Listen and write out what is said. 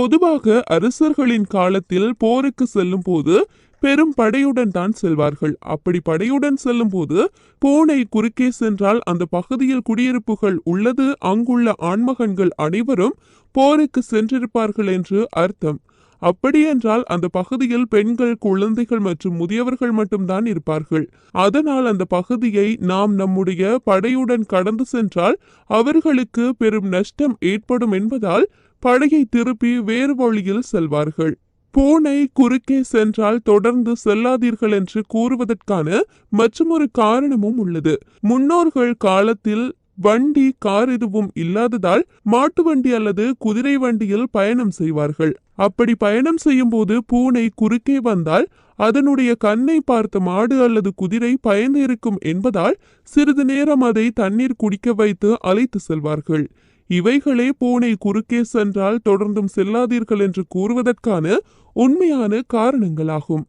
பொதுவாக அரசர்களின் காலத்தில் போருக்கு செல்லும் போது பெரும் படையுடன் தான் செல்வார்கள். அப்படி படையுடன் செல்லும் போது பூனை குறுக்கே சென்றால் அந்த பகுதியில் குடியிருப்புகள் உள்ளது அங்குள்ள ஆண்மகன்கள் அனைவரும் போருக்கு சென்றிருப்பார்கள் என்று அர்த்தம். அப்படியென்றால் அந்த பகுதியில் பெண்கள் குழந்தைகள் மற்றும் முதியவர்கள் மட்டும்தான் இருப்பார்கள். அதனால் அந்த பகுதியை நாம் நம்முடைய படையுடன் கடந்து சென்றால் அவர்களுக்கு பெரும் நஷ்டம் ஏற்படும் என்பதால் படையை திருப்பி வேறு வழியில் செல்வார்கள். பூனை குறுக்கே சென்றால் தொடர்ந்து செல்லாதீர்கள் என்று கூறுவதற்கான மற்றொரு காரணமும் உள்ளது. முன்னோர்கள் காலத்தில் வண்டி கார் எதுவும் இல்லாததால் மாட்டு வண்டி அல்லது குதிரை வண்டியில் பயணம் செய்வார்கள். அப்படி பயணம் செய்யும்போது பூனை குறுக்கே வந்தால் அதனுடைய கண்ணை பார்த்த மாடு அல்லது குதிரை பயந்து இருக்கும் என்பதால் சிறிது நேரம் அதை தண்ணீர் குடிக்க வைத்து அழைத்து செல்வார்கள். இவைகளே பூனை குறுக்கே சென்றால் தொடர்ந்தும் செல்லாதீர்கள் என்று கூறுவதற்கான உண்மையான காரணங்களாகும்.